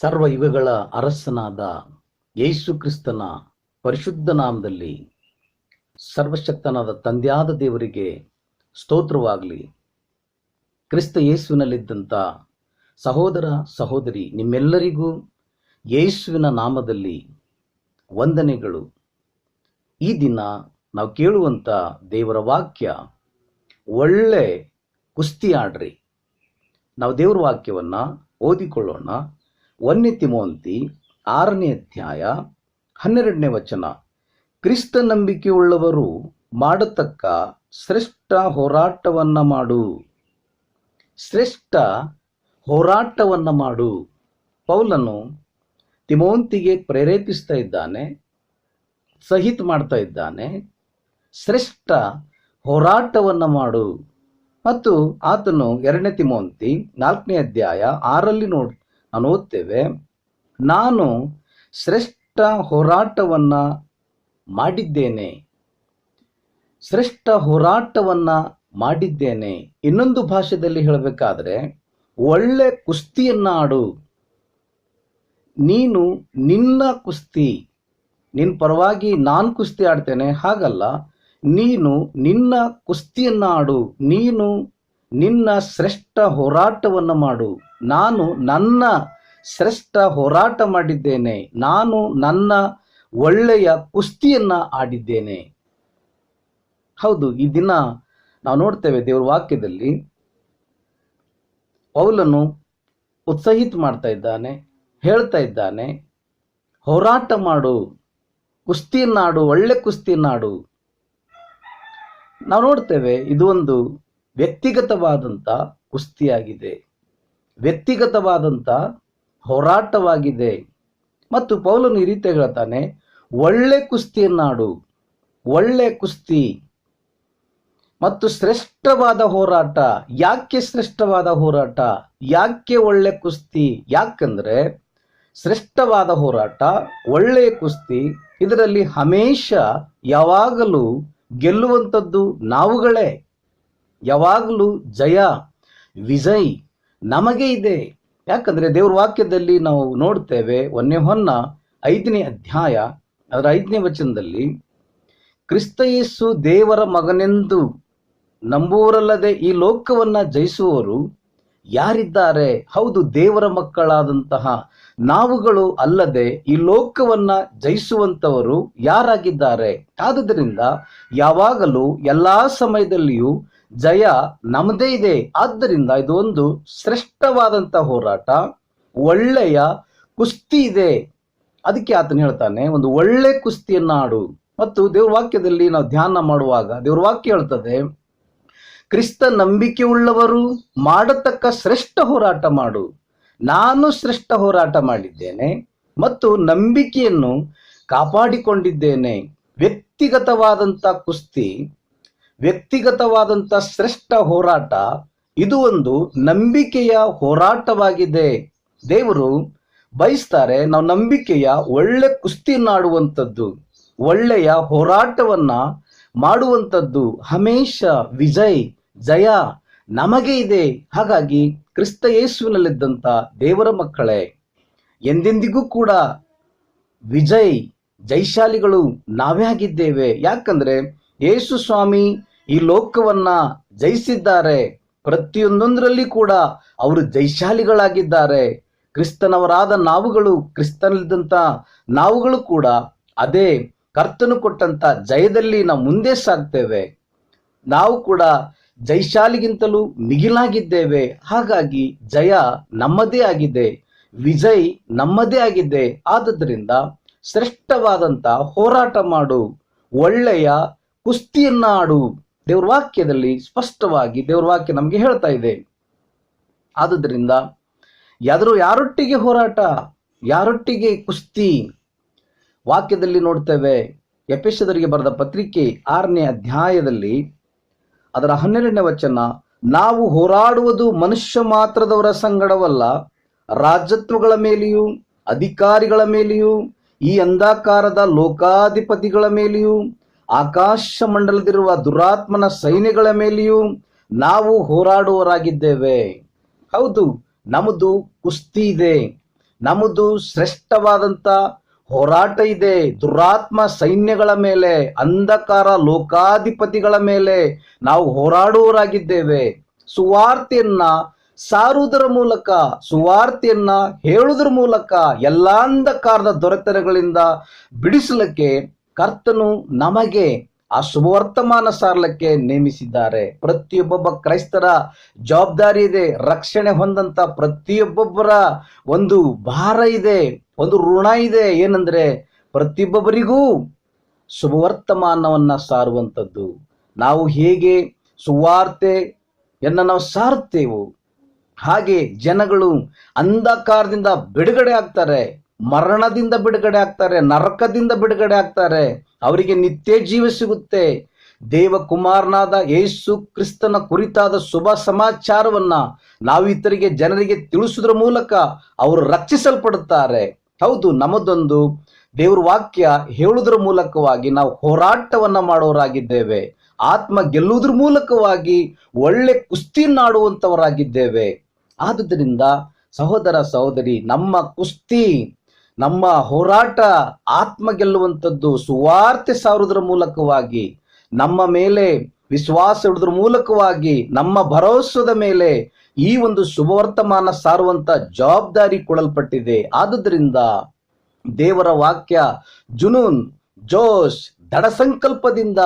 ಸರ್ವ ಯುಗಗಳ ಅರಸನಾದ ಯೇಸು ಕ್ರಿಸ್ತನ ಪರಿಶುದ್ಧ ನಾಮದಲ್ಲಿ ಸರ್ವಶಕ್ತನಾದ ತಂದೆಯಾದ ದೇವರಿಗೆ ಸ್ತೋತ್ರವಾಗಲಿ. ಕ್ರಿಸ್ತ ಯೇಸುವಿನಲ್ಲಿದ್ದಂಥ ಸಹೋದರ ಸಹೋದರಿ ನಿಮ್ಮೆಲ್ಲರಿಗೂ ಯೇಸುವಿನ ನಾಮದಲ್ಲಿ ವಂದನೆಗಳು. ಈ ದಿನ ನಾವು ಕೇಳುವಂಥ ದೇವರ ವಾಕ್ಯ, ಒಳ್ಳೆ ಕುಸ್ತಿ ಆಡ್ರಿ ನಾವು ದೇವರ ವಾಕ್ಯವನ್ನು ಓದಿಕೊಳ್ಳೋಣ. ಒಂದನೇ ತಿಮೋಂತಿ ಆರನೇ ಅಧ್ಯಾಯ ಹನ್ನೆರಡನೇ ವಚನ. ಕ್ರಿಸ್ತ ನಂಬಿಕೆಯುಳ್ಳವರು ಮಾಡತಕ್ಕ ಶ್ರೇಷ್ಠ ಹೋರಾಟವನ್ನ ಮಾಡು. ಶ್ರೇಷ್ಠ ಹೋರಾಟವನ್ನ ಮಾಡು. ಪೌಲನು ತಿಮೋಂತಿಗೆ ಪ್ರೇರೇಪಿಸ್ತಾ ಇದ್ದಾನೆ, ಸಹಿತ ಮಾಡ್ತಾ ಇದ್ದಾನೆ. ಶ್ರೇಷ್ಠ ಹೋರಾಟವನ್ನ ಮಾಡು. ಮತ್ತು ಆತನು ಎರಡನೇ ತಿಮೋಂತಿ ನಾಲ್ಕನೇ ಅಧ್ಯಾಯ ಆರಲ್ಲಿ ನೋಡ್ ನಾವು ಓದ್ತೇವೆ, ನಾನು ಶ್ರೇಷ್ಠ ಹೋರಾಟವನ್ನ ಮಾಡಿದ್ದೇನೆ. ಶ್ರೇಷ್ಠ ಹೋರಾಟವನ್ನ ಮಾಡಿದ್ದೇನೆ. ಇನ್ನೊಂದು ಭಾಷೆಯಲ್ಲಿ ಹೇಳಬೇಕಾದ್ರೆ, ಒಳ್ಳೆ ಕುಸ್ತಿಯನ್ನ ಆಡು ನೀನು ನಿನ್ನ ಕುಸ್ತಿ ನಿನ್ನ ಪರವಾಗಿ ನಾನು ಕುಸ್ತಿ ಆಡ್ತೇನೆ, ಹಾಗಲ್ಲ, ನೀನು ನಿನ್ನ ಕುಸ್ತಿಯನ್ನ ಆಡು ನೀನು ನಿನ್ನ ಶ್ರೇಷ್ಠ ಹೋರಾಟವನ್ನು ಮಾಡು. ನಾನು ನನ್ನ ಶ್ರೇಷ್ಠ ಹೋರಾಟ ಮಾಡಿದ್ದೇನೆ. ನಾನು ನನ್ನ ಒಳ್ಳೆಯ ಕುಸ್ತಿಯನ್ನ ಆಡಿದ್ದೇನೆ. ಹೌದು, ಈ ದಿನ ನಾವು ನೋಡ್ತೇವೆ ದೇವರ ವಾಕ್ಯದಲ್ಲಿ. ಪೌಲನು ಉತ್ಸಾಹಿತ ಮಾಡ್ತಾ ಇದ್ದಾನೆ, ಹೇಳ್ತಾ ಇದ್ದಾನೆ, ಹೋರಾಟ ಮಾಡು, ಕುಸ್ತಿಯನ್ನಾಡು, ಒಳ್ಳೆ ಕುಸ್ತಿಯನ್ನಾಡು. ನಾವು ನೋಡ್ತೇವೆ, ಇದು ಒಂದು ವ್ಯಕ್ತಿಗತವಾದಂಥ ಕುಸ್ತಿಯಾಗಿದೆ. ವ್ಯಕ್ತಿಗತವಾದಂಥ ಹೋರಾಟವಾಗಿದೆ. ಮತ್ತು ಪೌಲನು ಈ ರೀತಿ ಹೇಳ್ತಾನೆ, ಒಳ್ಳೆ ಕುಸ್ತಿಯನ್ನಾಡು, ಒಳ್ಳೆ ಕುಸ್ತಿ. ಮತ್ತು ಶ್ರೇಷ್ಠವಾದ ಹೋರಾಟ, ಯಾಕೆ ಶ್ರೇಷ್ಠವಾದ ಹೋರಾಟ, ಯಾಕೆ ಒಳ್ಳೆ ಕುಸ್ತಿ, ಯಾಕಂದ್ರೆ ಶ್ರೇಷ್ಠವಾದ ಹೋರಾಟ, ಒಳ್ಳೆಯ ಕುಸ್ತಿ, ಇದರಲ್ಲಿ ಹಮೇಶ ಯಾವಾಗಲೂ ಗೆಲ್ಲುವಂಥದ್ದು ನಾವುಗಳೇ. ಯಾವಾಗಲೂ ಜಯ, ವಿಜಯ್. ನಮಗೆ ಇದೆ. ಯಾಕಂದ್ರೆ ದೇವ್ರ ವಾಕ್ಯದಲ್ಲಿ ನಾವು ನೋಡ್ತೇವೆ ಒನ್ನೆ ಹೊನ್ನ ಐದನೇ ಅಧ್ಯಾಯ, ಅದರ ಐದನೇ ವಚನದಲ್ಲಿ, ಕ್ರಿಸ್ತ ಯೇಸು ದೇವರ ಮಗನೆಂದು ನಂಬುವರಲ್ಲದೆ ಈ ಲೋಕವನ್ನ ಜಯಿಸುವವರು ಯಾರಿದ್ದಾರೆ? ಹೌದು, ದೇವರ ಮಕ್ಕಳಾದಂತಹ ನಾವುಗಳು ಅಲ್ಲದೆ ಈ ಲೋಕವನ್ನ ಜಯಿಸುವಂತವರು ಯಾರಾಗಿದ್ದಾರೆ? ಆದುದರಿಂದ ಯಾವಾಗಲೂ ಎಲ್ಲಾ ಸಮಯದಲ್ಲಿಯೂ ಜಯ ನಮ್ಮದೇ ಇದೆ. ಆದ್ದರಿಂದ ಇದು ಒಂದು ಶ್ರೇಷ್ಠವಾದಂತ ಹೋರಾಟ, ಒಳ್ಳೆಯ ಕುಸ್ತಿ ಇದೆ. ಅದಕ್ಕೆ ಆತನು ಹೇಳ್ತಾನೆ, ಒಂದು ಒಳ್ಳೆ ಕುಸ್ತಿಯನ್ನ ಆಡು ಮತ್ತು ದೇವ್ರ ವಾಕ್ಯದಲ್ಲಿ ನಾವು ಧ್ಯಾನ ಮಾಡುವಾಗ, ದೇವ್ರ ವಾಕ್ಯ ಹೇಳ್ತದೆ, ಕ್ರಿಸ್ತ ನಂಬಿಕೆಯುಳ್ಳವರು ಮಾಡತಕ್ಕ ಶ್ರೇಷ್ಠ ಹೋರಾಟ ಮಾಡು. ನಾನು ಶ್ರೇಷ್ಠ ಹೋರಾಟ ಮಾಡಿದ್ದೇನೆ ಮತ್ತು ನಂಬಿಕೆಯನ್ನು ಕಾಪಾಡಿಕೊಂಡಿದ್ದೇನೆ. ವ್ಯಕ್ತಿಗತವಾದಂಥ ಕುಸ್ತಿ ವ್ಯಕ್ತಿಗತವಾದಂಥ ಶ್ರೇಷ್ಠ ಹೋರಾಟ, ಇದು ಒಂದು ನಂಬಿಕೆಯ ಹೋರಾಟವಾಗಿದೆ. ದೇವರು ಬಯಸ್ತಾರೆ ನಾವು ನಂಬಿಕೆಯ ಒಳ್ಳೆ ಕುಸ್ತಿಯನ್ನಾಡುವಂಥದ್ದು ಒಳ್ಳೆಯ ಹೋರಾಟವನ್ನ ಮಾಡುವಂಥದ್ದು. ಹಮೇಶ, ವಿಜಯ್, ಜಯ ನಮಗೆ ಇದೆ. ಹಾಗಾಗಿ ಕ್ರಿಸ್ತ ಯೇಸುವಿನಲ್ಲಿದ್ದಂಥ ದೇವರ ಮಕ್ಕಳೇ, ಎಂದೆಂದಿಗೂ ಕೂಡ ವಿಜಯ್ ಜೈಶಾಲಿಗಳು ನಾವೇ ಆಗಿದ್ದೇವೆ. ಯಾಕಂದ್ರೆ ಯೇಸು ಸ್ವಾಮಿ ಈ ಲೋಕವನ್ನ ಜಯಿಸಿದ್ದಾರೆ. ಪ್ರತಿಯೊಂದೊಂದರಲ್ಲಿ ಕೂಡ ಅವರು ಜೈಶಾಲಿಗಳಾಗಿದ್ದಾರೆ. ಕ್ರಿಸ್ತನವರಾದ ನಾವುಗಳು ಕ್ರಿಸ್ತನಲ್ಲಿದ್ದಂಥ ನಾವುಗಳು ಕೂಡ ಅದೇ ಕರ್ತನು ಕೊಟ್ಟಂತ ಜಯದಲ್ಲಿ ನಾವು ಮುಂದೆ ಸಾಗ್ತೇವೆ. ನಾವು ಕೂಡ ಜೈಶಾಲಿಗಿಂತಲೂ ಮಿಗಿಲಾಗಿದ್ದೇವೆ. ಹಾಗಾಗಿ ಜಯ ನಮ್ಮದೇ ಆಗಿದೆ. ವಿಜಯ್ ನಮ್ಮದೇ ಆಗಿದೆ. ಆದ್ದರಿಂದ ಶ್ರೇಷ್ಠವಾದಂತ ಹೋರಾಟ ಮಾಡು. ಒಳ್ಳೆಯ ಕುಸ್ತಿಯನ್ನ ಆಡು ದೇವ್ರ ವಾಕ್ಯದಲ್ಲಿ ಸ್ಪಷ್ಟವಾಗಿ ದೇವ್ರ ವಾಕ್ಯ ನಮಗೆ ಹೇಳ್ತಾ ಇದೆ. ಆದುದರಿಂದ ಯಾದರೂ ಯಾರೊಟ್ಟಿಗೆ ಹೋರಾಟ, ಯಾರೊಟ್ಟಿಗೆ ಕುಸ್ತಿ, ವಾಕ್ಯದಲ್ಲಿ ನೋಡ್ತೇವೆ ಯಪೇಶದರಿಗೆ ಬರೆದ ಪತ್ರಿಕೆ ಆರನೇ ಅಧ್ಯಾಯದಲ್ಲಿ ಅದರ ಹನ್ನೆರಡನೇ ವಚನ, ನಾವು ಹೋರಾಡುವುದು ಮನುಷ್ಯ ಮಾತ್ರದವರ ಸಂಗಡವಲ್ಲ, ರಾಜತ್ವಗಳ ಮೇಲೆಯೂ, ಅಧಿಕಾರಿಗಳ ಮೇಲೆಯೂ, ಈ ಅಂಧಕಾರದ ಲೋಕಾಧಿಪತಿಗಳ ಮೇಲೆಯೂ ಆಕಾಶ ಮಂಡಲದಿರುವ ದುರಾತ್ಮನ ಸೈನ್ಯಗಳ ಮೇಲೆಯೂ ನಾವು ಹೋರಾಡುವರಾಗಿದ್ದೇವೆ ಹೌದು, ನಮ್ಮದು ಕುಸ್ತಿ ಇದೆ. ನಮ್ಮದು ಶ್ರೇಷ್ಠವಾದಂತ ಹೋರಾಟ ಇದೆ. ದುರಾತ್ಮ ಸೈನ್ಯಗಳ ಮೇಲೆ, ಅಂಧಕಾರ ಲೋಕಾಧಿಪತಿಗಳ ಮೇಲೆ ನಾವು ಹೋರಾಡುವವರಾಗಿದ್ದೇವೆ. ಸುವಾರ್ತೆಯನ್ನ ಸಾರುವುದರ ಮೂಲಕ, ಸುವಾರ್ತೆಯನ್ನ ಹೇಳುವುದರ ಮೂಲಕ ಎಲ್ಲಾ ಅಂಧಕಾರದ ದೊರೆತನಗಳಿಂದ ಬಿಡಿಸಲಿಕ್ಕೆ ಕರ್ತನು ನಮಗೆ ಆ ಶುಭವರ್ತಮಾನ ಸಾರ್ಲಕ್ಕೆ ನೇಮಿಸಿದ್ದಾರೆ. ಪ್ರತಿಯೊಬ್ಬೊಬ್ಬ ಕ್ರೈಸ್ತರ ಜವಾಬ್ದಾರಿ ಇದೆ, ರಕ್ಷಣೆ ಹೊಂದಂತ ಪ್ರತಿಯೊಬ್ಬೊಬ್ಬರ ಒಂದು ಭಾರ ಇದೆ, ಒಂದು ಋಣ ಇದೆ. ಏನಂದ್ರೆ ಪ್ರತಿಯೊಬ್ಬೊಬ್ಬರಿಗೂ ಶುಭವರ್ತಮಾನವನ್ನ ಸಾರುವಂಥದ್ದು. ನಾವು ಹೇಗೆ ಸುವಾರ್ತೆ ಎನ್ನ ನಾವು ಸಾರುತ್ತೇವೋ ಹಾಗೆ ಜನಗಳು ಅಂಧಕಾರದಿಂದ ಬಿಡುಗಡೆ ಆಗ್ತಾರೆ. ಮರಣದಿಂದ ಬಿಡುಗಡೆ ಆಗ್ತಾರೆ, ನರಕದಿಂದ ಬಿಡುಗಡೆ ಆಗ್ತಾರೆ. ಅವರಿಗೆ ನಿತ್ಯ ಜೀವ ಸಿಗುತ್ತೆ. ದೇವಕುಮಾರನಾದ ಯೇಸು ಕ್ರಿಸ್ತನ ಕುರಿತಾದ ಶುಭ ಸಮಾಚಾರವನ್ನ ನಾವು ಇತರಿಗೆ ಜನರಿಗೆ ತಿಳಿಸುವುದರ ಮೂಲಕ ಅವರು ರಕ್ಷಿಸಲ್ಪಡುತ್ತಾರೆ. ಹೌದು, ನಮ್ಮದೊಂದು ದೇವ್ರ ವಾಕ್ಯ ಹೇಳುವುದರ ಮೂಲಕವಾಗಿ ನಾವು ಹೋರಾಟವನ್ನ ಮಾಡೋರಾಗಿದ್ದೇವೆ. ಆತ್ಮ ಗೆಲ್ಲುವುದ್ರ ಮೂಲಕವಾಗಿ ಒಳ್ಳೆ ಕುಸ್ತಿನಾಡುವಂತವರಾಗಿದ್ದೇವೆ ಆದುದರಿಂದ ಸಹೋದರ ಸಹೋದರಿ, ನಮ್ಮ ಕುಸ್ತಿ ನಮ್ಮ ಹೋರಾಟ ಆತ್ಮ ಗೆಲ್ಲುವಂಥದ್ದು ಸುವಾರ್ತೆ ಸಾರುವುದರ ಮೂಲಕವಾಗಿ, ನಮ್ಮ ಮೇಲೆ ವಿಶ್ವಾಸ ಇಡುವುದರ ಮೂಲಕವಾಗಿ, ನಮ್ಮ ಭರವಸದ ಮೇಲೆ ಈ ಒಂದು ಶುಭವರ್ತಮಾನ ಸಾರುವಂತ ಜವಾಬ್ದಾರಿ ಕೊಡಲ್ಪಟ್ಟಿದೆ. ಆದುದರಿಂದ ದೇವರ ವಾಕ್ಯ ಜುನೂನ್ ಜೋಶ್ ದಡ ಸಂಕಲ್ಪದಿಂದ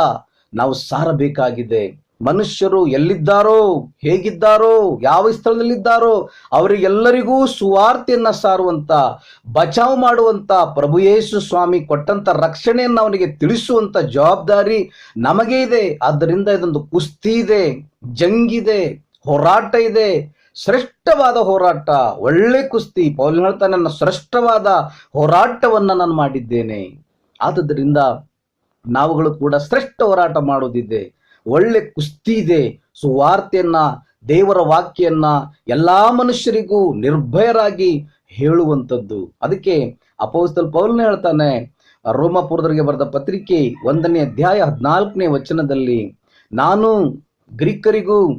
ನಾವು ಸಾರಬೇಕಾಗಿದೆ. ಮನುಷ್ಯರು ಎಲ್ಲಿದ್ದಾರೋ, ಹೇಗಿದ್ದಾರೋ, ಯಾವ ಸ್ಥಳದಲ್ಲಿದ್ದಾರೋ, ಅವರಿಗೆಲ್ಲರಿಗೂ ಸುವಾರ್ತೆಯನ್ನ ಸಾರುವಂತ, ಬಚಾವ್ ಮಾಡುವಂತ ಪ್ರಭು ಯೇಸು ಸ್ವಾಮಿ ಕೊಟ್ಟಂತ ರಕ್ಷಣೆಯನ್ನು ಅವನಿಗೆ ತಿಳಿಸುವಂತ ಜವಾಬ್ದಾರಿ ನಮಗೆ ಇದೆ. ಆದ್ದರಿಂದ ಇದೊಂದು ಕುಸ್ತಿ ಇದೆ ಜಂಗಿದೆ ಹೋರಾಟ ಇದೆ. ಶ್ರೇಷ್ಠವಾದ ಹೋರಾಟ, ಒಳ್ಳೆ ಕುಸ್ತಿ. ಪೌಲ್ ಹೇಳ್ತಾನೆ, ನನ್ನ ಶ್ರೇಷ್ಠವಾದ ಹೋರಾಟವನ್ನ ನಾನು ಮಾಡಿದ್ದೇನೆ. ಆದ್ದರಿಂದ ನಾವುಗಳು ಕೂಡ ಶ್ರೇಷ್ಠ ಹೋರಾಟ ಮಾಡೋದಿದೆ ಒಳ್ಳೆ ಕುಸ್ತಿ ಇದೆ. ಸುವಾರ್ತೆಯನ್ನ, ದೇವರ ವಾಕ್ಯನ್ನ ಎಲ್ಲಾ ಮನುಷ್ಯರಿಗೂ ನಿರ್ಭಯರಾಗಿ ಹೇಳುವಂಥದ್ದು. ಅದಕ್ಕೆ ಅಪೋಸ್ತಲ್ ಪೌಲ್ನ ಹೇಳ್ತಾನೆ, ರೋಮಪುರದವರಿಗೆ ಬರೆದ ಪತ್ರಿಕೆ ಒಂದನೇ ಅಧ್ಯಾಯ ಹದಿನಾಲ್ಕನೇ ವಚನದಲ್ಲಿ, ನಾನು ಗ್ರೀಕರಿಗೂ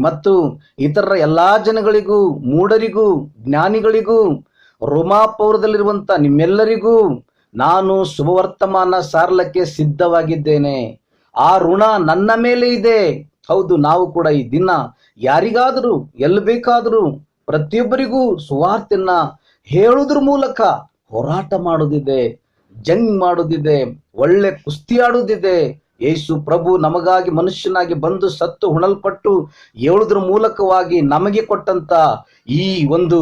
ಮತ್ತು ಇತರ ಎಲ್ಲಾ ಜನಗಳಿಗೂ, ಮೂಢರಿಗೂ, ಜ್ಞಾನಿಗಳಿಗೂ ರೋಮಾಪೌರದಲ್ಲಿರುವಂತ ನಿಮ್ಮೆಲ್ಲರಿಗೂ ನಾನು ಶುಭವರ್ತಮಾನ ಸಾರಲಕ್ಕೆ ಸಿದ್ಧವಾಗಿದ್ದೇನೆ. ಆ ಋಣ ನನ್ನ ಮೇಲೆ ಇದೆ. ಹೌದು, ನಾವು ಕೂಡ ಈ ದಿನ ಯಾರಿಗಾದರೂ, ಎಲ್ಲಿ ಬೇಕಾದರೂ ಪ್ರತಿಯೊಬ್ಬರಿಗೂ ಸುವಾರ್ತೆಯನ್ನ ಹೇಳುದ್ರ ಮೂಲಕ ಹೋರಾಟ ಮಾಡೋದಿದೆ ಜಂಗ್ ಮಾಡುದಿದೆ ಒಳ್ಳೆ ಕುಸ್ತಿ ಆಡುವುದಿದೆ. ಯೇಸು ಪ್ರಭು ನಮಗಾಗಿ ಮನುಷ್ಯನಾಗಿ ಬಂದು ಸತ್ತು ಹುಣಲ್ಪಟ್ಟು ಹೇಳುದ್ರ ಮೂಲಕವಾಗಿ ನಮಗೆ ಕೊಟ್ಟಂತ ಈ ಒಂದು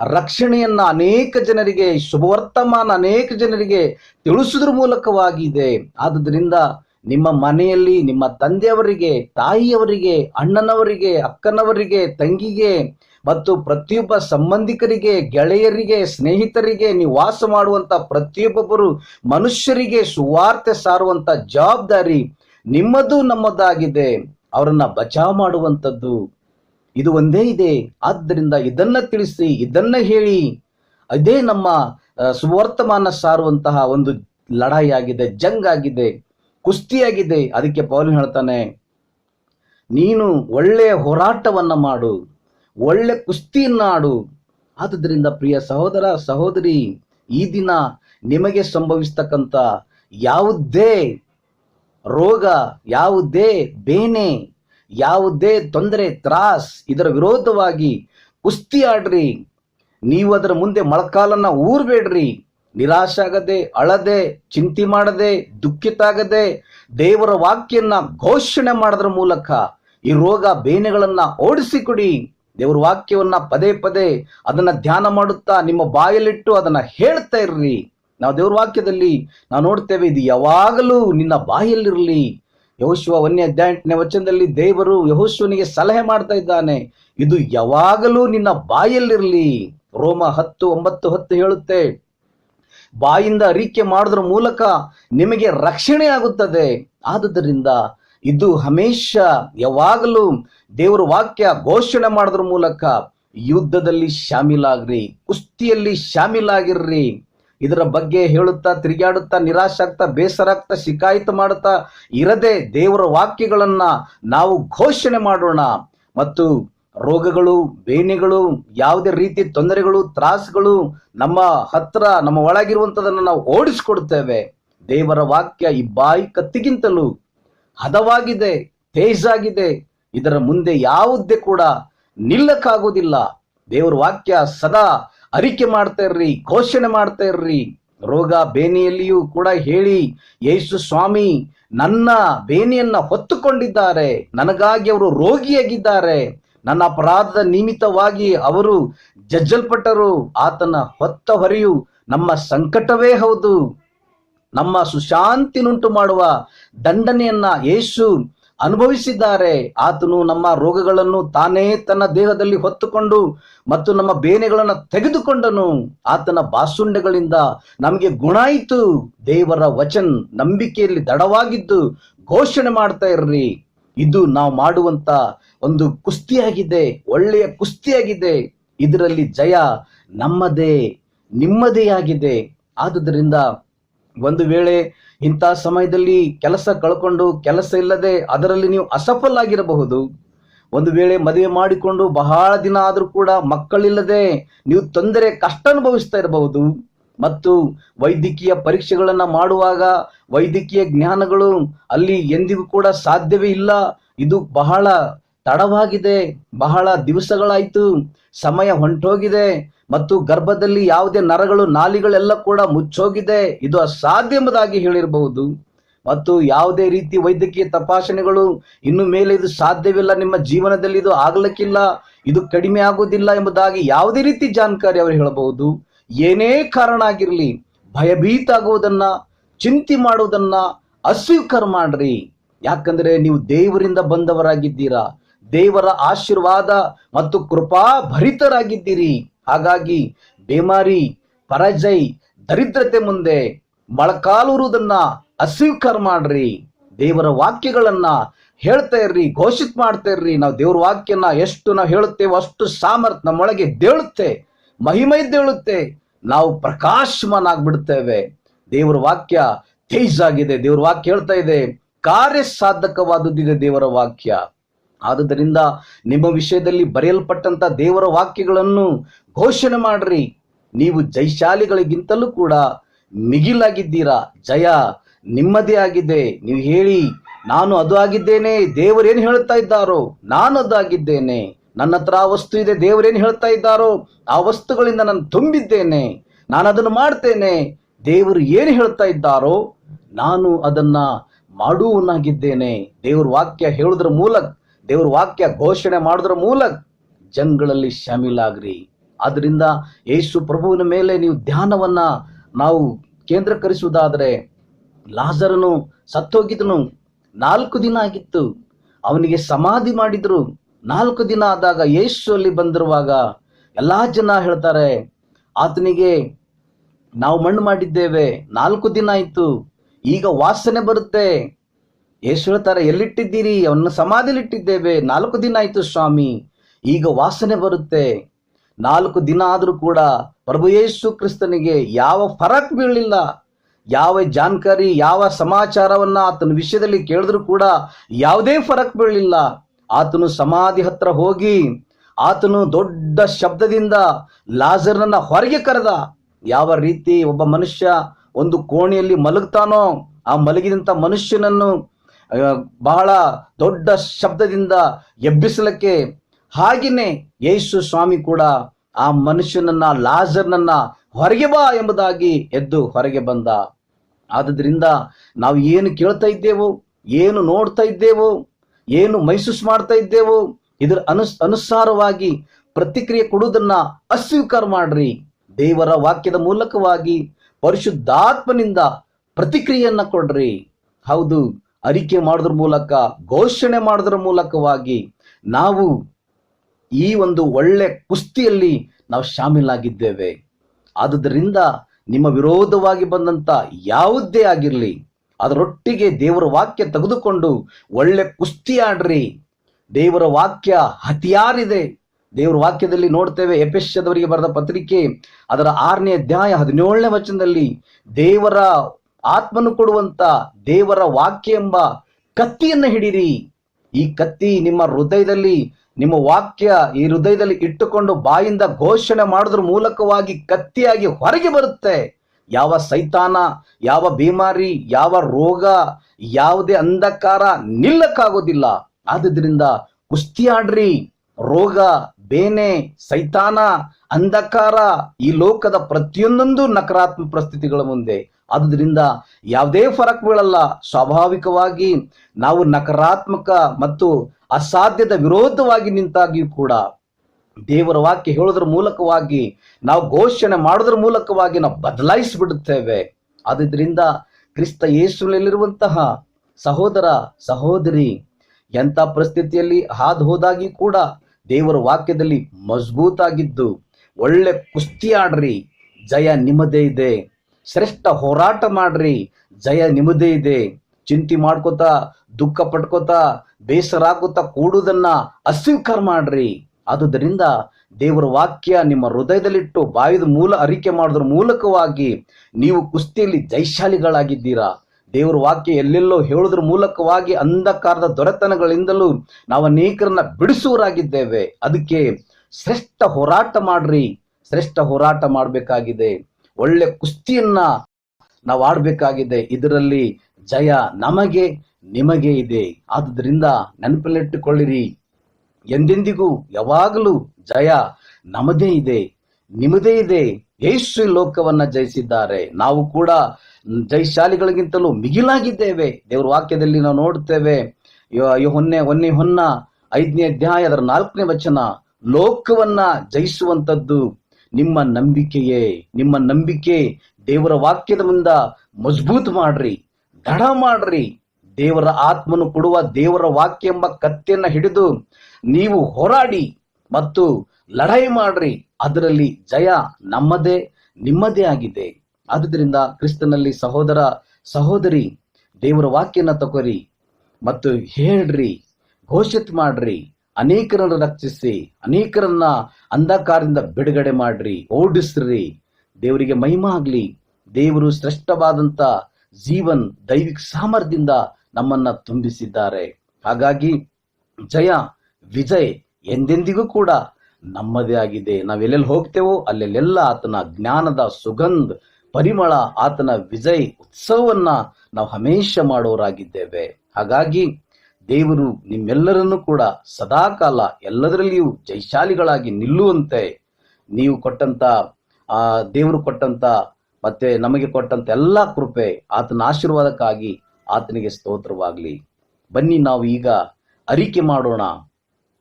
ರಕ್ಷಣೆಯನ್ನ ಅನೇಕ ಜನರಿಗೆ, ಶುಭವರ್ತಮಾನ ಅನೇಕ ಜನರಿಗೆ ತಿಳಿಸುದ್ರ ಮೂಲಕವಾಗಿದೆ ಆದುದರಿಂದ ನಿಮ್ಮ ಮನೆಯಲ್ಲಿ ನಿಮ್ಮ ತಂದೆಯವರಿಗೆ, ತಾಯಿಯವರಿಗೆ, ಅಣ್ಣನವರಿಗೆ, ಅಕ್ಕನವರಿಗೆ, ತಂಗಿಗೆ ಮತ್ತು ಪ್ರತಿಯೊಬ್ಬ ಸಂಬಂಧಿಕರಿಗೆ, ಗೆಳೆಯರಿಗೆ, ಸ್ನೇಹಿತರಿಗೆ ನೀವು ವಾಸ ಮಾಡುವಂತ ಪ್ರತಿಯೊಬ್ಬೊಬ್ಬರು ಮನುಷ್ಯರಿಗೆ ಸುವಾರ್ತೆ ಸಾರುವಂತ ಜವಾಬ್ದಾರಿ ನಿಮ್ಮದು ನಮ್ಮದಾಗಿದೆ. ಅವರನ್ನ ಬಚಾವ್ ಮಾಡುವಂಥದ್ದು ಇದು ಒಂದೇ ಇದೆ. ಆದ್ದರಿಂದ ಇದನ್ನ ತಿಳಿಸಿ, ಇದನ್ನ ಹೇಳಿ ಅದೇ ನಮ್ಮ ಸುವರ್ತಮಾನ ಸಾರುವಂತಹ ಒಂದು ಲಡಾಯಿ ಆಗಿದೆ, ಜಂಗ್ ಆಗಿದೆ. ಕುಸ್ತಿಯಾಗಿದೆ. ಅದಕ್ಕೆ ಪೌಲ್ ಹೇಳ್ತಾನೆ, ನೀನು ಒಳ್ಳೆಯ ಹೋರಾಟವನ್ನ ಮಾಡು, ಒಳ್ಳೆ ಕುಸ್ತಿಯನ್ನಾಡು. ಆದುದರಿಂದ ಪ್ರಿಯ ಸಹೋದರ, ಸಹೋದರಿ, ಈ ದಿನ ನಿಮಗೆ ಸಂಭವಿಸ್ತಕ್ಕಂಥ ಯಾವುದೇ ರೋಗ, ಯಾವುದೇ ಬೇನೆ, ಯಾವುದೇ ತೊಂದರೆ, ತ್ರಾಸ್, ಇದರ ವಿರೋಧವಾಗಿ ಕುಸ್ತಿ ಆಡ್ರಿ. ನೀವು ಅದರ ಮುಂದೆ ಮೊಳಕಾಲನ್ನ ಊರ್ಬೇಡ್ರಿ. ನಿರಾಶಾಗದೆ ಅಳದೆ, ಚಿಂತೆ ಮಾಡದೆ, ದುಃಖಿತಾಗದೆ ದೇವರ ವಾಕ್ಯನ್ನ ಘೋಷಣೆ ಮಾಡೋದ್ರ ಮೂಲಕ ಈ ರೋಗ ಬೇನೆಗಳನ್ನ ಓಡಿಸಿಕೊಡಿ. ದೇವರ ವಾಕ್ಯವನ್ನ ಪದೇ ಪದೇ ಅದನ್ನ ಧ್ಯಾನ ಮಾಡುತ್ತಾ ನಿಮ್ಮ ಬಾಯಲ್ಲಿಟ್ಟು ಅದನ್ನ ಹೇಳ್ತಾ ಇರ್ರಿ. ನಾವು ದೇವ್ರ ವಾಕ್ಯದಲ್ಲಿ ನಾವು ನೋಡ್ತೇವೆ, ಇದು ಯಾವಾಗಲೂ ನಿನ್ನ ಬಾಯಲ್ಲಿರಲಿ. ಯಹೋಶುವ ಒಂದನೇ ಅಧ್ಯಾಯ ಎಂಟನೇ ವಚನದಲ್ಲಿ ದೇವರು ಯಹೋಶುವನಿಗೆ ಸಲಹೆ ಮಾಡ್ತಾ ಇದ್ದಾನೆ, ಇದು ಯಾವಾಗಲೂ ನಿನ್ನ ಬಾಯಲ್ಲಿರಲಿ. ರೋಮ ಹತ್ತು ಒಂಬತ್ತು ಹತ್ತು ಹೇಳುತ್ತೆ ಬಾಯಿಂದ ಅರಿಕೆ ಮಾಡೋದ್ರ ಮೂಲಕ ನಿಮಗೆ ರಕ್ಷಣೆ ಆಗುತ್ತದೆ. ಆದುದರಿಂದ ಇದು ಹಮೇಶ ಯಾವಾಗಲೂ ದೇವರ ವಾಕ್ಯ ಘೋಷಣೆ ಮಾಡೋದ್ರ ಮೂಲಕ ಯುದ್ಧದಲ್ಲಿ ಶಾಮೀಲಾಗ್ರಿ, ಕುಸ್ತಿಯಲ್ಲಿ ಶಾಮೀಲಾಗಿರ್ರಿ. ಇದರ ಬಗ್ಗೆ ಹೇಳುತ್ತಾ, ತಿರುಗಾಡುತ್ತಾ, ನಿರಾಶಾಗ್ತಾ, ಬೇಸರಾಗ್ತಾ, ಶಿಕಾಯಿತ ಮಾಡುತ್ತಾ, ಇರದೆ ದೇವರ ವಾಕ್ಯಗಳನ್ನ ನಾವು ಘೋಷಣೆ ಮಾಡೋಣ. ಮತ್ತು ರೋಗಗಳು, ಬೇನೆಗಳು, ಯಾವುದೇ ರೀತಿ ತೊಂದರೆಗಳು, ತ್ರಾಸುಗಳು ನಮ್ಮ ಹತ್ರ, ನಮ್ಮ ಒಳಗಿರುವಂಥದನ್ನು ನಾವು ಓಡಿಸ್ಕೊಡ್ತೇವೆ. ದೇವರ ವಾಕ್ಯ ಈ ಬಾಯಿ ಕತ್ತಿಗಿಂತಲೂ ಹದವಾಗಿದೆ, ತೇಜಾಗಿದೆ. ಇದರ ಮುಂದೆ ಯಾವುದೇ ಕೂಡ ನಿಲ್ಲಕ್ಕಾಗೋದಿಲ್ಲ ದೇವರ ವಾಕ್ಯ ಸದಾ ಅರಿಕೆ ಮಾಡ್ತಾ ಇರ್ರಿ, ಘೋಷಣೆ ಮಾಡ್ತಾ ಇರ್ರಿ. ರೋಗ ಬೇನೆಯಲ್ಲಿಯೂ ಕೂಡ ಹೇಳಿ, ಯೇಸು ಸ್ವಾಮಿ, ನನ್ನ ಬೇನೆಯನ್ನ ಹೊತ್ತುಕೊಂಡಿದ್ದಾರೆ. ನನಗಾಗಿ ಅವರು ರೋಗಿಯಾಗಿದ್ದಾರೆ. ನನ್ನ ಅಪರಾಧದ ನಿಮಿತ್ತವಾಗಿ ಅವರು ಜಜ್ಜಲ್ಪಟ್ಟರು. ಆತನ ಹೊತ್ತ ಹೊರೆಯು ನಮ್ಮ ಸಂಕಟವೇ ಹೌದು. ನಮ್ಮ ಸುಶಾಂತಿನುಂಟು ಮಾಡುವ ದಂಡನೆಯನ್ನ ಯೇಸು ಅನುಭವಿಸಿದ್ದಾರೆ. ಆತನು ನಮ್ಮ ರೋಗಗಳನ್ನು ತಾನೇ ತನ್ನ ದೇಹದಲ್ಲಿ ಹೊತ್ತುಕೊಂಡು ಮತ್ತು ನಮ್ಮ ಬೇನೆಗಳನ್ನು ತೆಗೆದುಕೊಂಡನು. ಆತನ ಬಾಸುಂಡೆಗಳಿಂದ ನಮಗೆ ಗುಣ ಆಯಿತು. ದೇವರ ವಚನ್ ನಂಬಿಕೆಯಲ್ಲಿ ದಡವಾಗಿದ್ದು ಘೋಷಣೆ ಮಾಡ್ತಾ ಇರ್ರಿ. ಇದು ನಾವು ಮಾಡುವಂತ ಒಂದು ಕುಸ್ತಿಯಾಗಿದೆ, ಒಳ್ಳೆಯ ಕುಸ್ತಿಯಾಗಿದೆ. ಇದರಲ್ಲಿ ಜಯ ನಮ್ಮದೇ, ನಿಮ್ಮದೇ ಆಗಿದೆ. ಆದುದರಿಂದ ಒಂದು ವೇಳೆ ಇಂಥ ಸಮಯದಲ್ಲಿ ಕೆಲಸ ಕಳ್ಕೊಂಡು ಕೆಲಸ ಇಲ್ಲದೆ ಅದರಲ್ಲಿ ನೀವು ಅಸಫಲಾಗಿರಬಹುದು. ಒಂದು ವೇಳೆ ಮದುವೆ ಮಾಡಿಕೊಂಡು ಬಹಳ ದಿನ ಆದರೂ ಕೂಡ ಮಕ್ಕಳಿಲ್ಲದೆ ನೀವು ತೊಂದರೆ, ಕಷ್ಟ ಅನುಭವಿಸ್ತಾ ಇರಬಹುದು. ಮತ್ತು ವೈದ್ಯಕೀಯ ಪರೀಕ್ಷೆಗಳನ್ನು ಮಾಡುವಾಗ ವೈದ್ಯಕೀಯ ಜ್ಞಾನಗಳು ಅಲ್ಲಿ ಎಂದಿಗೂ ಕೂಡ ಸಾಧ್ಯವೇ ಇಲ್ಲ. ಇದು ಬಹಳ ತಡವಾಗಿದೆ. ಬಹಳ ದಿವಸಗಳಾಯಿತು. ಸಮಯ ಹೊಂಟೋಗಿದೆ. ಮತ್ತು ಗರ್ಭದಲ್ಲಿ ಯಾವುದೇ ನರಗಳು, ನಾಲಿಗಳೆಲ್ಲ ಕೂಡ ಮುಚ್ಚೋಗಿದೆ. ಇದು ಅಸಾಧ್ಯ ಎಂಬುದಾಗಿ ಹೇಳಿರಬಹುದು. ಮತ್ತು ಯಾವುದೇ ರೀತಿ ವೈದ್ಯಕೀಯ ತಪಾಸಣೆಗಳು ಇನ್ನು ಮೇಲೆ ಇದು ಸಾಧ್ಯವಿಲ್ಲ. ನಿಮ್ಮ ಜೀವನದಲ್ಲಿ ಇದು ಆಗ್ಲಿಕ್ಕಿಲ್ಲ. ಇದು ಕಡಿಮೆ ಆಗುವುದಿಲ್ಲ ಎಂಬುದಾಗಿ ಯಾವುದೇ ರೀತಿ ಜಾಣಕಾರಿ ಅವರು ಹೇಳಬಹುದು. ಏನೇ ಕಾರಣ ಆಗಿರಲಿ ಭಯಭೀತ ಆಗುವುದನ್ನ ಚಿಂತೆ ಮಾಡುವುದನ್ನು ಅಸ್ವೀಕಾರ ಮಾಡ್ರಿ. ಯಾಕಂದ್ರೆ ನೀವು ದೇವರಿಂದ ಬಂದವರಾಗಿದ್ದೀರಾ. ದೇವರ ಆಶೀರ್ವಾದ ಮತ್ತು ಕೃಪಾ ಭರಿತರಾಗಿದ್ದೀರಿ. ಹಾಗಾಗಿ ಬೇಮಾರಿ, ಪರಾಜಯ, ದರಿದ್ರತೆ ಮುಂದೆ ಮೊಳಕಾಲೂರುವುದನ್ನ ಅಸ್ವೀಕಾರ ಮಾಡ್ರಿ. ದೇವರ ವಾಕ್ಯಗಳನ್ನ ಹೇಳ್ತಾ ಇರ್ರಿ, ಘೋಷಿತ್ ಮಾಡ್ತಾ ಇರ್ರಿ. ನಾವು ದೇವ್ರ ವಾಕ್ಯನ ಎಷ್ಟು ನಾವು ಹೇಳುತ್ತೇವೋ ಅಷ್ಟು ಸಾಮರ್ಥ್ಯ ನಮ್ಮೊಳಗೆ ದೇಳುತ್ತೆ, ಮಹಿಮೈ ದೇಳುತ್ತೆ. ನಾವು ಪ್ರಕಾಶಮಾನ ಆಗ್ಬಿಡ್ತೇವೆ ದೇವರ ವಾಕ್ಯ ತೇಜ್ ಆಗಿದೆ ದೇವರ ವಾಕ್ಯ ಹೇಳ್ತಾ ಇದೆ. ಕಾರ್ಯ ಸಾಧಕವಾದದ್ದಿದೆ ದೇವರ ವಾಕ್ಯ. ಆದುದರಿಂದ ನಿಮ್ಮ ವಿಷಯದಲ್ಲಿ ಬರೆಯಲ್ಪಟ್ಟಂತ ದೇವರ ವಾಕ್ಯಗಳನ್ನು ಘೋಷಣೆ ಮಾಡ್ರಿ. ನೀವು ಜೈಶಾಲಿಗಳಿಗಿಂತಲೂ ಕೂಡ ಮಿಗಿಲಾಗಿದ್ದೀರಾ. ಜಯ ನಿಮ್ಮದೇ ಆಗಿದೆ. ನೀವು ಹೇಳಿ, ನಾನು ಅದು ಆಗಿದ್ದೇನೆ ದೇವರೇನು ಹೇಳ್ತಾ ಇದ್ದಾರೋ, ನಾನು ಅದು ಆಗಿದ್ದೇನೆ. ನನ್ನ ಹತ್ರ ಆ ವಸ್ತು ಇದೆ, ದೇವರೇನು ಹೇಳ್ತಾ ಇದ್ದಾರೋ ಆ ವಸ್ತುಗಳಿಂದ ನಾನು ತುಂಬಿದ್ದೇನೆ, ನಾನು ಅದನ್ನು ಮಾಡ್ತೇನೆ. ದೇವರು ಏನು ಹೇಳ್ತಾ ಇದ್ದಾರೋ ನಾನು ಅದನ್ನ ಮಾಡುವನಾಗಿದ್ದೇನೆ ದೇವ್ರ ವಾಕ್ಯ ಹೇಳುದ್ರ ಮೂಲಕ, ದೇವ್ರ ವಾಕ್ಯ ಘೋಷಣೆ ಮಾಡುದ್ರ ಮೂಲಕ ಜಂಗಳಲ್ಲಿ ಶಾಮೀಲಾಗ್ರಿ. ಆದ್ರಿಂದ ಯೇಸು ಪ್ರಭುವಿನ ಮೇಲೆ ನೀವು ಧ್ಯಾನವನ್ನ ನಾವು ಕೇಂದ್ರೀಕರಿಸುವುದಾದರೆ ಲಾಜರನು ಸತ್ತೋಗಿದನು ನಾಲ್ಕು ದಿನ ಆಗಿತ್ತು. ಅವನಿಗೆ ಸಮಾಧಿ ಮಾಡಿದ್ರು. ನಾಲ್ಕು ದಿನ ಆದಾಗ ಯೇಸು ಅಲ್ಲಿ ಬಂದಿರುವಾಗ ಎಲ್ಲಾ ಜನ ಹೇಳ್ತಾರೆ, ಆತನಿಗೆ ನಾವು ಮಣ್ಣು ಮಾಡಿದ್ದೇವೆ, ನಾಲ್ಕು ದಿನ ಆಯ್ತು, ಈಗ ವಾಸನೆ ಬರುತ್ತೆ. ಯೇಸು ಹೇಳ್ತಾರೆ, ಎಲ್ಲಿಟ್ಟಿದ್ದೀರಿ? ಅವನ್ನ ಸಮಾಧಿಲಿಟ್ಟಿದ್ದೇವೆ ನಾಲ್ಕು ದಿನ ಆಯ್ತು ಸ್ವಾಮಿ, ಈಗ ವಾಸನೆ ಬರುತ್ತೆ. ನಾಲ್ಕು ದಿನ ಆದರೂ ಕೂಡ ಪ್ರಭು ಯೇಸು ಕ್ರಿಸ್ತನಿಗೆ ಯಾವ ಫರಕ್ ಬೀಳಲಿಲ್ಲ. ಯಾವ ಜಾನ್ಕಾರಿ ಯಾವ ಸಮಾಚಾರವನ್ನ ಆತನ ವಿಷಯದಲ್ಲಿ ಕೇಳಿದ್ರು ಕೂಡ ಯಾವುದೇ ಫರಕ್ ಬೀಳಲಿಲ್ಲ. ಆತನು ಸಮಾಧಿ ಹತ್ರ ಹೋಗಿ ಆತನು ದೊಡ್ಡ ಶಬ್ದದಿಂದ ಲಾಜರ್ನನ್ನ ಹೊರಗೆ ಕರೆದ, ಯಾವ ರೀತಿ ಒಬ್ಬ ಮನುಷ್ಯ ಒಂದು ಕೋಣೆಯಲ್ಲಿ ಮಲಗ್ತಾನೋ ಆ ಮಲಗಿದಂತ ಮನುಷ್ಯನನ್ನು ಬಹಳ ದೊಡ್ಡ ಶಬ್ದದಿಂದ ಎಬ್ಬಿಸಲಿಕ್ಕೆ ಹಾಗೆಯೇ ಯೇಸು ಸ್ವಾಮಿ ಕೂಡ ಆ ಮನುಷ್ಯನನ್ನ, ಲಾಜರ್ನನ್ನ ಹೊರಗೆ ಬಾ ಎಂಬುದಾಗಿ ಎದ್ದು ಹೊರಗೆ ಬಂದ. ಆದ್ದರಿಂದ ನಾವು ಏನು ಕೇಳ್ತಾ ಇದ್ದೇವೋ, ಏನು ನೋಡ್ತಾ ಇದ್ದೇವೋ ಏನು ಮೈಸೂಸ್ ಮಾಡ್ತಾ ಇದ್ದೇವೋ, ಇದರ ಅನುಸ್, ಅನುಸಾರವಾಗಿ ಪ್ರತಿಕ್ರಿಯೆ ಕೊಡುವುದನ್ನ ಅಸ್ವೀಕಾರ ಮಾಡ್ರಿ. ದೇವರ ವಾಕ್ಯದ ಮೂಲಕವಾಗಿ ಪರಿಶುದ್ಧಾತ್ಮನಿಂದ ಪ್ರತಿಕ್ರಿಯೆಯನ್ನ ಕೊಡ್ರಿ. ಹೌದು, ಅರಿಕೆ ಮಾಡೋದ್ರ ಮೂಲಕ, ಘೋಷಣೆ ಮಾಡೋದ್ರ ಮೂಲಕವಾಗಿ ನಾವು ಈ ಒಂದು ಒಳ್ಳೆ ಕುಸ್ತಿಯಲ್ಲಿ ನಾವು ಶಾಮೀಲಾಗಿದ್ದೇವೆ. ಆದುದರಿಂದ ನಿಮ್ಮ ವಿರೋಧವಾಗಿ ಬಂದಂತ ಯಾವುದೇ ಆಗಿರಲಿ ಅದರೊಟ್ಟಿಗೆ ದೇವರ ವಾಕ್ಯ ತೆಗೆದುಕೊಂಡು ಒಳ್ಳೆ ಕುಸ್ತಿ ಆಡ್ರಿ. ದೇವರ ವಾಕ್ಯ ಹತಿಯಾರಿದೆ. ದೇವರ ವಾಕ್ಯದಲ್ಲಿ ನೋಡ್ತೇವೆ ಎಪೆಶ್ಯದವರಿಗೆ ಬರೆದ ಪತ್ರಿಕೆ ಅದರ ಆರನೇ ಅಧ್ಯಾಯ ಹದಿನೇಳನೇ ವಚನದಲ್ಲಿ ದೇವರ ಆತ್ಮನು ಕೊಡುವಂತ ದೇವರ ವಾಕ್ಯ ಎಂಬ ಕತ್ತಿಯನ್ನು ಹಿಡಿರಿ. ಈ ಕತ್ತಿ ನಿಮ್ಮ ಹೃದಯದಲ್ಲಿ, ನಿಮ್ಮ ವಾಕ್ಯ ಈ ಹೃದಯದಲ್ಲಿ ಇಟ್ಟುಕೊಂಡು ಬಾಯಿಂದ ಘೋಷಣೆ ಮಾಡೋದ್ರ ಮೂಲಕವಾಗಿ ಕತ್ತಿಯಾಗಿ ಹೊರಗೆ ಬರುತ್ತೆ. ಯಾವ ಸೈತಾನ, ಯಾವ ಬಿಮಾರಿ, ಯಾವ ರೋಗ, ಯಾವುದೇ ಅಂಧಕಾರ ನಿಲ್ಲಕ್ಕಾಗೋದಿಲ್ಲ. ಆದ್ದರಿಂದ ಕುಸ್ತಿ ಆಡ್ರಿ ರೋಗ, ಬೇನೆ, ಸೈತಾನ, ಅಂಧಕಾರ ಈ ಲೋಕದ ಪ್ರತಿಯೊಂದೊಂದು ನಕಾರಾತ್ಮಕ ಪರಿಸ್ಥಿತಿಗಳ ಮುಂದೆ. ಆದ್ದರಿಂದ ಯಾವುದೇ ಫರಕ್ ಬೀಳಲ್ಲ. ಸ್ವಾಭಾವಿಕವಾಗಿ ನಾವು ನಕಾರಾತ್ಮಕ ಮತ್ತು ಅಸಾಧ್ಯದ ವಿರೋಧವಾಗಿ ನಿಂತಾಗಿಯೂ ಕೂಡ ದೇವರ ವಾಕ್ಯ ಹೇಳೋದ್ರ ಮೂಲಕವಾಗಿ, ನಾವು ಘೋಷಣೆ ಮಾಡೋದ್ರ ಮೂಲಕವಾಗಿ ನಾವು ಬದಲಾಯಿಸಿಬಿಡುತ್ತೇವೆ. ಅದರಿಂದ ಕ್ರಿಸ್ತ ಯೇಸುವಿನಲ್ಲಿರುವಂತಹ ಸಹೋದರ, ಸಹೋದರಿ, ಎಂಥ ಪರಿಸ್ಥಿತಿಯಲ್ಲಿ ಹಾದು ಹೋದಾಗಿ ಕೂಡ ದೇವರ ವಾಕ್ಯದಲ್ಲಿ ಮಜಬೂತಾಗಿದ್ದು, ಒಳ್ಳೆ ಕುಸ್ತಿ ಆಡ್ರಿ, ಜಯ ನಿಮ್ಮದೇ ಇದೆ. ಶ್ರೇಷ್ಠ ಹೋರಾಟ ಮಾಡ್ರಿ, ಜಯ ನಿಮ್ಮದೇ ಇದೆ. ಚಿಂತೆ ಮಾಡ್ಕೋತಾ, ದುಃಖ ಪಟ್ಕೋತಾ, ಬೇಸರ ಆಗುತ್ತಾ ಕೂಡುವುದನ್ನ ಅಸ್ವೀಕಾರ ಮಾಡ್ರಿ. ಆದುದರಿಂದ ದೇವರ ವಾಕ್ಯ ನಿಮ್ಮ ಹೃದಯದಲ್ಲಿಟ್ಟು ಬಾಯದ ಮೂಲ ಅರಿಕೆ ಮಾಡೋದ್ರ ಮೂಲಕವಾಗಿ ನೀವು ಕುಸ್ತಿಯಲ್ಲಿ ಜೈಶಾಲಿಗಳಾಗಿದ್ದೀರಾ? ದೇವರ ವಾಕ್ಯ ಎಲ್ಲೆಲ್ಲೋ ಹೇಳೋದ್ರ ಮೂಲಕವಾಗಿ ಅಂಧಕಾರದ ದೊರೆತನಗಳಿಂದಲೂ ನಾವು ಅನೇಕರನ್ನ ಬಿಡಿಸುವರಾಗಿದ್ದೇವೆ ಅದಕ್ಕೆ ಶ್ರೇಷ್ಠ ಹೋರಾಟ ಮಾಡ್ರಿ. ಶ್ರೇಷ್ಠ ಹೋರಾಟ ಮಾಡಬೇಕಾಗಿದೆ. ಒಳ್ಳೆ ಕುಸ್ತಿಯನ್ನ ನಾವು ಆಡಬೇಕಾಗಿದೆ. ಇದರಲ್ಲಿ ಜಯ ನಮಗೆ, ನಿಮಗೆ ಇದೆ. ಆದುದರಿಂದ ನೆನಪಲ್ಲಿಟ್ಟುಕೊಳ್ಳಿರಿ ಎಂದೆಂದಿಗೂ ಯಾವಾಗಲೂ ಜಯ ನಮದೇ ಇದೆ ನಿಮ್ಮದೇ ಇದೆ. ಯೇಸು ಲೋಕವನ್ನ ಜಯಿಸಿದ್ದಾರೆ. ನಾವು ಕೂಡ ಜಯಶಾಲಿಗಳಿಗಿಂತಲೂ ಮಿಗಿಲಾಗಿದ್ದೇವೆ. ದೇವರ ವಾಕ್ಯದಲ್ಲಿ ನಾವು ನೋಡ್ತೇವೆ ಹೊನ್ನೆ ಹೊನ್ನೆ ಹೊನ್ನ ಐದನೇ ಅಧ್ಯಾಯ ಅದರ ನಾಲ್ಕನೇ ವಚನ, ಲೋಕವನ್ನ ಜಯಿಸುವಂತದ್ದು ನಿಮ್ಮ ನಂಬಿಕೆಯೇ, ನಿಮ್ಮ ನಂಬಿಕೆ ದೇವರ ವಾಕ್ಯದ ಮುಂದ ಮಜಬೂತ್ ಮಾಡ್ರಿ, ದಡ ಮಾಡ್ರಿ. ದೇವರ ಆತ್ಮನು ಕೊಡುವ ದೇವರ ವಾಕ್ಯ ಎಂಬ ಕತ್ತೆಯನ್ನ ಹಿಡಿದು ನೀವು ಹೋರಾಡಿ ಮತ್ತು ಲಢಾಯಿ ಮಾಡ್ರಿ. ಅದರಲ್ಲಿ ಜಯ ನಮ್ಮದೇ, ನಿಮ್ಮದೇ ಆಗಿದೆ. ಆದುದರಿಂದ ಕ್ರಿಸ್ತನಲ್ಲಿ ಸಹೋದರ, ಸಹೋದರಿ, ದೇವರ ವಾಕ್ಯನ ತಕೋರಿ ಮತ್ತು ಹೇಳ್ರಿ, ಘೋಷಿತ್ ಮಾಡ್ರಿ, ಅನೇಕರನ್ನು ರಕ್ಷಿಸಿ, ಅನೇಕರನ್ನ ಅಂಧಕಾರದಿಂದ ಬಿಡುಗಡೆ ಮಾಡ್ರಿ, ಓಡಿಸ್ರಿ. ದೇವರಿಗೆ ಮಹಿಮ ಆಗ್ಲಿ. ದೇವರು ಶ್ರೇಷ್ಠವಾದಂತ ಜೀವನ್, ದೈವಿಕ ಸಾಮರ್ಥ್ಯದಿಂದ ನಮ್ಮನ್ನ ತುಂಬಿಸಿದ್ದಾರೆ. ಹಾಗಾಗಿ ಜಯ ವಿಜಯ್ ಎಂದೆಂದಿಗೂ ಕೂಡ ನಮ್ಮದೇ ಆಗಿದೆ. ನಾವೆಲ್ಲೆಲ್ಲಿ ಹೋಗ್ತೇವೋ ಅಲ್ಲೆಲ್ಲೆಲ್ಲ ಆತನ ಜ್ಞಾನದ ಸುಗಂಧ, ಪರಿಮಳ, ಆತನ ವಿಜಯ್ ಉತ್ಸವವನ್ನ ನಾವು ಹಮೇಶ ಮಾಡೋರಾಗಿದ್ದೇವೆ. ಹಾಗಾಗಿ ದೇವರು ನಿಮ್ಮೆಲ್ಲರನ್ನು ಕೂಡ ಸದಾಕಾಲ ಎಲ್ಲದರಲ್ಲಿಯೂ ಜೈಶಾಲಿಗಳಾಗಿ ನಿಲ್ಲುವಂತೆ ನೀವು ಕೊಟ್ಟಂತ, ಆ, ದೇವರು ಕೊಟ್ಟಂತ, ಮತ್ತೆ ನಮಗೆ ಕೊಟ್ಟಂತ ಎಲ್ಲ ಕೃಪೆ ಆತನ ಆಶೀರ್ವಾದಕ್ಕಾಗಿ ಆತನಿಗೆ ಸ್ತೋತ್ರವಾಗ್ಲಿ. ಬನ್ನಿ ನಾವು ಈಗ ಅರಿಕೆ ಮಾಡೋಣ.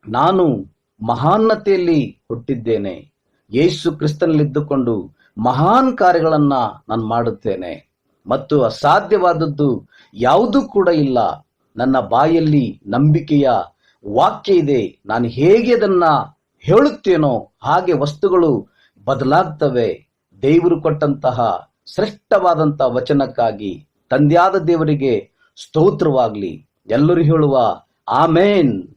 ನಾನು ಮಹಾನ್ನತೆಯಲ್ಲಿ ಹುಟ್ಟಿದ್ದೇನೆ. ಯೇಸು ಕ್ರಿಸ್ತನಲ್ಲಿದ್ದುಕೊಂಡು ಮಹಾನ್ ಕಾರ್ಯಗಳನ್ನ ನಾನು ಮಾಡುತ್ತೇನೆ. ಮತ್ತು ಅಸಾಧ್ಯವಾದದ್ದು ಯಾವುದೂ ಕೂಡ ಇಲ್ಲ. ನನ್ನ ಬಾಯಲ್ಲಿ ನಂಬಿಕೆಯ ವಾಕ್ಯ ಇದೆ. ನಾನು ಹೇಗೆ ಅದನ್ನ ಹೇಳುತ್ತೇನೋ ಹಾಗೆ ವಸ್ತುಗಳು ಬದಲಾಗ್ತವೆ. ದೇವರು ಕೊಟ್ಟಂತಹ ಶ್ರೇಷ್ಠವಾದಂತ ವಚನಕ್ಕಾಗಿ ತಂದೆಯಾದ ದೇವರಿಗೆ ಸ್ತೋತ್ರವಾಗ್ಲಿ. ಎಲ್ಲರೂ ಹೇಳುವ ಆಮೇನ್.